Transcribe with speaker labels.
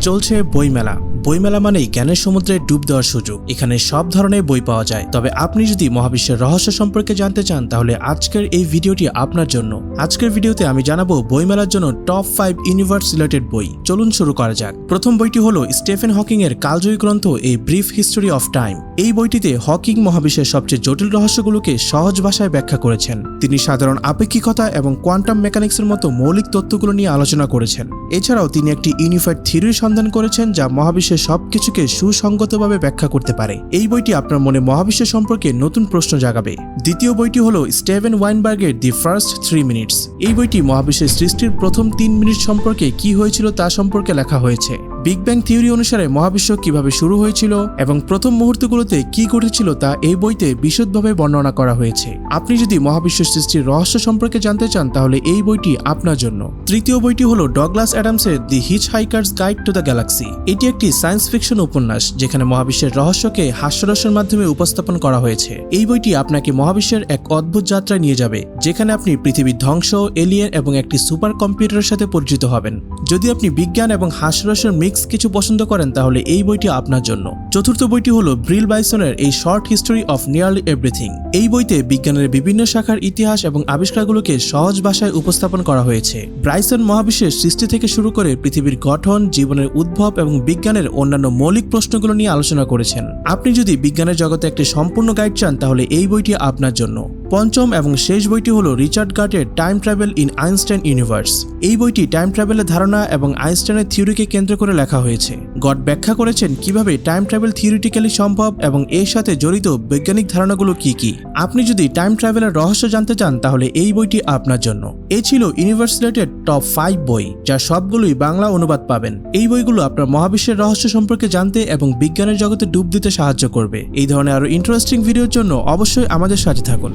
Speaker 1: চলছে বইমেলা। বইমেলা মানেই জ্ঞানের সমুদ্রে ডুব দেওয়ার সুযোগ। এখানে সব ধরনের বই পাওয়া যায়। তবে আপনি যদি মহাবিশ্বের রহস্য সম্পর্কে জানতে চান, তাহলে আজকের এই ভিডিওটি আপনার জন্য। আজকের ভিডিওতে আমি জানাব বইমেলার জন্য টপ ফাইভ ইউনিভার্স রিলেটেড বই। চলুন শুরু করা যাক। প্রথম বইটি হলো স্টেফেন হকিং এর কালজয়ী গ্রন্থ a brief history of time. এই বইটিতে হকিং মহাবিশ্বের সবচেয়ে জটিল রহস্যগুলোকে সহজ ভাষায় ব্যাখ্যা করেছেন। তিনি সাধারণ আপেক্ষিকতা এবং কোয়ান্টাম মেকানিক্সের মতো মৌলিক তত্ত্বগুলো নিয়ে আলোচনা করেছেন। এছাড়াও তিনি একটি ইউনিফাইড থিওরির সন্ধান করেছেন যা মহাবিশ্বের সবকিছুকে সুসংগতভাবে ব্যাখ্যা করতে পারে। এই বইটি আপনার মনে মহাবিশ্ব সম্পর্কে নতুন প্রশ্ন জাগাবে। দ্বিতীয় বইটি হলো স্টেভেন ওয়াইনবার্গের দি ফার্স্ট থ্রি মিনিটস এই বইটি মহাবিশ্বের সৃষ্টির প্রথম তিন মিনিট সম্পর্কে কি হয়েছিল তা সম্পর্কে লেখা হয়েছে। বিগ ব্যাং থিওরি অনুসারে মহাবিশ্ব কীভাবে শুরু হয়েছিল এবং প্রথম মুহূর্তগুলোতে কি ঘটেছিল তা এই বইতে বিশদভাবে বর্ণনা করা হয়েছে। আপনি যদি মহাবিশ্ব সৃষ্টির রহস্য সম্পর্কে জানতে চান, তাহলে এই বইটি আপনার জন্য। তৃতীয় বইটি হলো Douglas অ্যাডামসের the hitchhiker's guide to the galaxy এটি একটি সায়েন্স ফিকশন উপন্যাস, যেখানে মহাবিশ্বের রহস্যকে হাস্যরসের মাধ্যমে উপস্থাপন করা হয়েছে। এই বইটি আপনাকে মহাবিশ্বের এক অদ্ভুত যাত্রায় নিয়ে যাবে, যেখানে আপনি পৃথিবীর ধ্বংস, এলিয়েন এবং একটি সুপার কম্পিউটারের সাথে পরিচিত হবেন। যদি আপনি বিজ্ঞান এবং হাস্যরসের মিক্স কিছু পছন্দ করেন তাহলে এই বইটি আপনার জন্য। চতুর্থ বইটি হলো ব্রিল বাইসনের এই short history of nearly everything এই বইতে বিজ্ঞানের বিভিন্ন শাখার ইতিহাস এবং আবিষ্কারগুলোকে সহজ ভাষায় উপস্থাপন করা হয়েছে। ব্রাইসন মহাবিশ্বের সৃষ্টি থেকে শুরু করে পৃথিবীর গঠন, জীবনের উদ্ভব এবং বিজ্ঞানের অন্যান্য মৌলিক প্রশ্নগুলো নিয়ে আলোচনা করেছেন। আপনি যদি বিজ্ঞানের জগতে একটি সম্পূর্ণ গাইড চান, তাহলে এই বইটি আপনার জন্য। পঞ্চম এবং শেষ বইটি হলো Richard গার্টের time travel in Einstein universe. এই বইটি টাইম ট্রাভেলের ধারণা এবং আইনস্টাইনের থিওরিকে কেন্দ্র করে লেখা হয়েছে। গড ব্যাখ্যা করেছেন কীভাবে টাইম ট্রাভেল থিওরিটিক্যালি সম্ভব এবং এর সাথে জড়িত বৈজ্ঞানিক ধারণাগুলো কি কি। আপনি যদি টাইম ট্রাভেলের রহস্য জানতে চান, তাহলে এই বইটি আপনার জন্য। এ ছিল ইউনিভার্স রিলেটেড টপ ফাইভ বই, যা সবগুলোই বাংলা অনুবাদ পাবেন। এই বইগুলো আপনার মহাবিশ্বের রহস্য সম্পর্কে জানতে এবং বিজ্ঞানের জগতে ডুব দিতে সাহায্য করবে। এই ধরনের আরও ইন্টারেস্টিং ভিডিওর জন্য অবশ্যই আমাদের সাথে থাকুন।